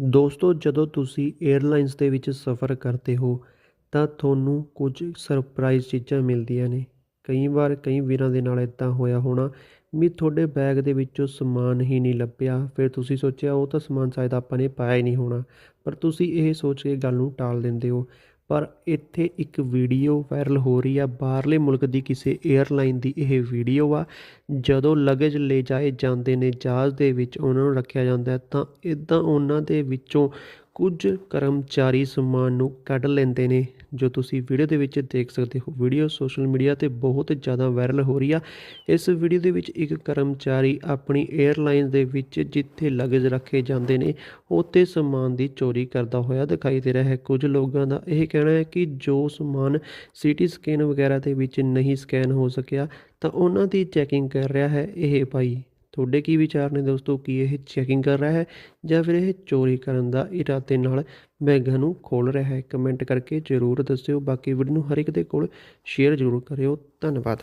ਦੋਸਤੋ, ਜਦੋਂ ਤੁਸੀਂ ਏਅਰਲਾਈਨਸ ਦੇ ਵਿੱਚ ਸਫ਼ਰ ਕਰਦੇ ਹੋ, ਤਾਂ ਤੁਹਾਨੂੰ ਕੁਝ ਸਰਪ੍ਰਾਈਜ਼ ਚੀਜ਼ਾਂ ਮਿਲਦੀਆਂ ਨੇ। ਕਈ ਵਾਰ ਕਈ ਵੀਰਾਂ ਦੇ ਨਾਲ ਇੱਦਾਂ ਹੋਇਆ ਹੋਣਾ, ਵੀ ਤੁਹਾਡੇ ਬੈਗ ਦੇ ਵਿੱਚੋਂ ਸਮਾਨ ਹੀ ਨਹੀਂ ਲੱਭਿਆ। ਫਿਰ ਤੁਸੀਂ ਸੋਚਿਆ, ਉਹ ਤਾਂ ਸਮਾਨ ਸ਼ਾਇਦ ਆਪਾਂ ਨੇ ਪਾਇਆ ਹੀ ਨਹੀਂ ਹੋਣਾ। ਪਰ ਤੁਸੀਂ ਇਹ ਸੋਚ ਕੇ ਗੱਲ ਨੂੰ ਟਾਲ ਦਿੰਦੇ ਹੋ। ਪਰ ਇੱਥੇ ਇੱਕ ਵੀਡੀਓ ਵਾਇਰਲ ਹੋ ਰਹੀ ਆ। ਬਾਹਰਲੇ ਮੁਲਕ ਦੀ ਕਿਸੇ ਏਅਰਲਾਈਨ ਦੀ ਇਹ ਵੀਡੀਓ ਆ। ਜਦੋਂ ਲਗੇਜ ਲੈ ਜਾਏ ਜਾਂਦੇ ਨੇ, ਜਹਾਜ਼ ਦੇ ਵਿੱਚ ਉਹਨਾਂ ਨੂੰ ਰੱਖਿਆ ਜਾਂਦਾ ਤਾਂ ਇਦਾਂ ਉਹਨਾਂ ਦੇ ਵਿੱਚੋਂ ਕੁਝ ਕਰਮਚਾਰੀ ਸਮਾਨ ਨੂੰ ਕੱਢ ਲੈਂਦੇ ਨੇ, ਜੋ ਤੁਸੀਂ ਵੀਡੀਓ ਦੇ ਵਿੱਚ ਦੇਖ ਸਕਦੇ ਹੋ। ਵੀਡੀਓ ਸੋਸ਼ਲ ਮੀਡੀਆ ਤੇ ਬਹੁਤ ਜ਼ਿਆਦਾ ਵਾਇਰਲ ਹੋ ਰਹੀ ਆ। ਇਸ ਵੀਡੀਓ ਦੇ ਵਿੱਚ ਇੱਕ ਕਰਮਚਾਰੀ ਆਪਣੀ ਏਅਰਲਾਈਨ ਦੇ ਵਿੱਚ ਜਿੱਥੇ ਲਗੇਜ ਰੱਖੇ ਜਾਂਦੇ ਨੇ, ਉੱਥੇ ਸਮਾਨ ਦੀ ਚੋਰੀ ਕਰਦਾ ਹੋਇਆ ਦਿਖਾਈ ਦੇ ਰਿਹਾ ਹੈ। ਕੁਝ ਲੋਕਾਂ ਦਾ ਇਹ ਕਹਿਣਾ ਹੈ ਕਿ ਜੋ ਸਮਾਨ ਸੀਟੀ ਸਕੈਨ ਵਗੈਰਾ ਦੇ ਵਿੱਚ ਨਹੀਂ ਸਕੈਨ ਹੋ ਸਕਿਆ, ਤਾਂ ਉਹਨਾਂ ਦੀ ਚੈਕਿੰਗ ਕਰ ਰਿਹਾ ਹੈ। ਇਹ ਭਾਈ ਤੁਹਾਡੇ ਕੀ ਵਿਚਾਰ ਨੇ ਦੋਸਤੋ? ਕੀ ਇਹ ਚੈਕਿੰਗ ਕਰ ਰਿਹਾ ਹੈ? ਜਾਂ ਫਿਰ ਇਹ ਚੋਰੀ ਕਰਨ ਦਾ ਇਰਾਦੇ ਨਾਲ ਬੈਗਾਂ ਨੂੰ ਖੋਲ ਰਿਹਾ ਹੈ? ਕਮੈਂਟ ਕਰਕੇ ਜ਼ਰੂਰ ਦੱਸਿਓ। ਬਾਕੀ ਵੀਡੀਓ ਨੂੰ ਹਰ ਇੱਕ ਦੇ ਕੋਲ ਸ਼ੇਅਰ ਜ਼ਰੂਰ ਕਰਿਓ। ਧੰਨਵਾਦ।